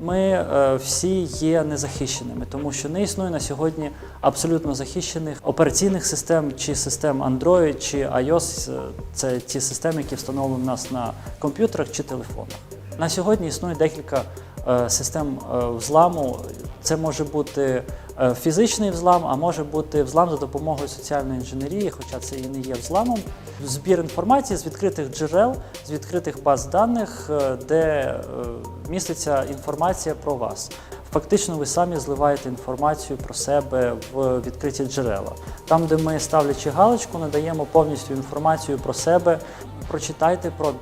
Ми е, всі є незахищеними, тому що не існує на сьогодні абсолютно захищених операційних систем чи систем Android чи iOS. Е, Це ті системи, які встановлені у нас на комп'ютерах чи телефонах. На сьогодні існує декілька е, систем взламу. Це може бути фізичний взлам, а може бути взлам за допомогою соціальної інженерії, хоча це і не є взламом. Збір інформації з відкритих джерел, з відкритих баз даних, е, де е, міститься інформація про вас. Фактично, ви самі зливаєте інформацію про себе в відкриті джерела. Там, де ми, ставлячи галочку, надаємо повністю інформацію про себе. Прочитайте про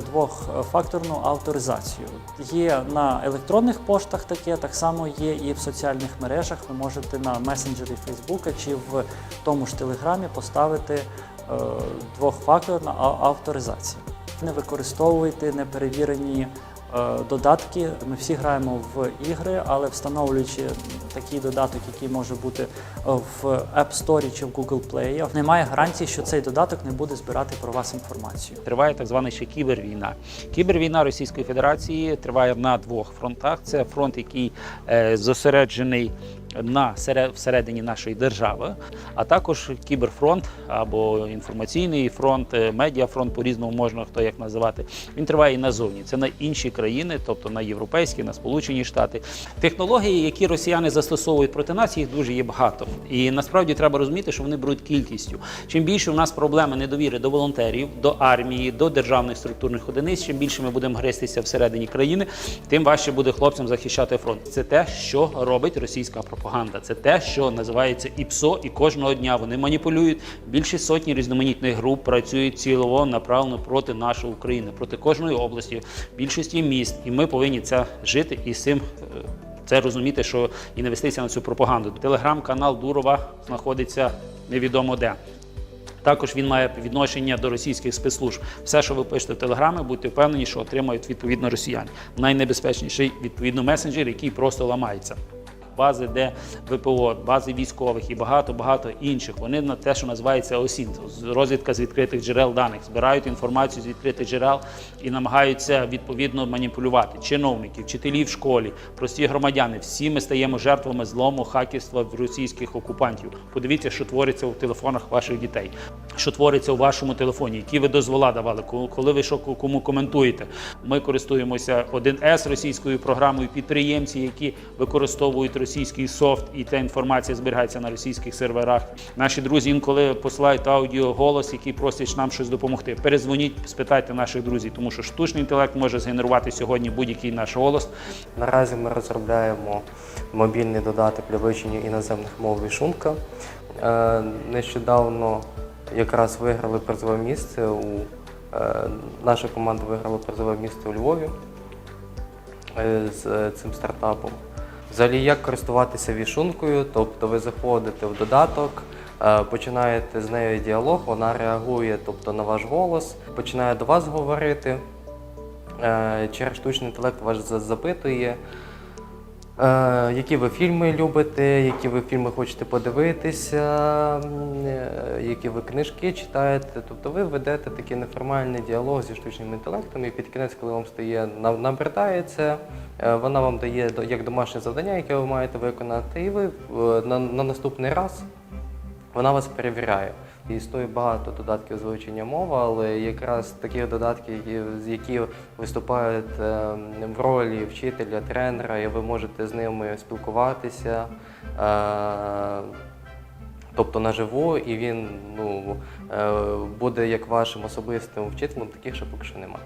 двохфакторну авторизацію. Є на електронних поштах таке, так само є і в соціальних мережах. Ви можете на месенджері Фейсбука чи в тому ж Телеграмі поставити е, двохфакторна авторизація. Не використовуйте неперевірені е, додатки. Ми всі граємо в ігри, але встановлюючи такий додаток, який може бути е, в App Store чи в Google Play, немає гарантії, що цей додаток не буде збирати про вас інформацію. Триває так звана ще кібервійна. Кібервійна Російської Федерації триває на двох фронтах. Це фронт, який е, зосереджений на сере- всередині нашої держави, а також кіберфронт або інформаційний фронт, е, медіафронт, по-різному можна хто як називати. Він триває і назовні. Це на інші країни, тобто на європейські, на Сполучені Штати. Технології, які росіяни застосовують проти нас, їх дуже є багато. І насправді треба розуміти, що вони беруть кількістю. Чим більше у нас проблеми недовіри до волонтерів, до армії, до державних структурних одиниць, чим більше ми будемо гристися всередині країни, тим важче буде хлопцям захищати фронт. Це те, що робить російська пропаганда. Це те, що називається ІПСО, і кожного дня вони маніпулюють. Більше сотні різноманітних груп працюють цілово направлено проти нашої України, проти кожної області, більшості міст. І ми повинні це жити і з цим. е, це розуміти, що і не вестися на цю пропаганду. Телеграм-канал Дурова знаходиться невідомо де. Також він має відношення до російських спецслужб. Все, що ви пишете в телеграмі, будьте впевнені, що отримають відповідно росіяни. Найнебезпечніший відповідно месенджер, який просто ламається. Бази, де ВПО, бази військових і багато багато інших. Вони на те, що називається ОСІН, розвідка з відкритих джерел даних, збирають інформацію з відкритих джерел і намагаються відповідно маніпулювати чиновників, вчителів в школі, прості громадяни. Всі ми стаємо жертвами злому хакерства російських окупантів. Подивіться, що твориться у телефонах ваших дітей, що твориться у вашому телефоні, які ви дозвола давали, коли ви що кому коментуєте. Ми користуємося 1С російською програмою. Підприємці, які використовують російський софт, і та інформація зберігається на російських серверах. Наші друзі інколи посилають аудіо голос, який просять нам щось допомогти. Перезвоніть, спитайте наших друзів, тому що штучний інтелект може згенерувати сьогодні будь-який наш голос. Наразі ми розробляємо мобільний додаток для вивчення іноземних мов Вішунка. Е, Нещодавно якраз виграли призове місце у е, наша команда виграла призове місце у Львові е, з цим стартапом. Взагалі, як користуватися вішункою, тобто ви заходите в додаток, е, починаєте з нею діалог, вона реагує тобто, на ваш голос, починає до вас говорити. Е, Через штучний інтелект вас запитує, які ви фільми любите, які ви фільми хочете подивитися, е, які ви книжки читаєте. Тобто ви ведете такий неформальний діалог зі штучним інтелектом, і під кінець, коли вам стає на- набридає е, вона вам дає як домашнє завдання, яке ви маєте виконати, і ви е, на, на наступний раз вона вас перевіряє. Існує багато додатків з вивчення мови, але якраз таких додатків, які, виступають е, в ролі вчителя, тренера, і ви можете з ними спілкуватися, е, тобто наживо, і він ну, е, буде як вашим особистим вчителем, таких ще поки що немає.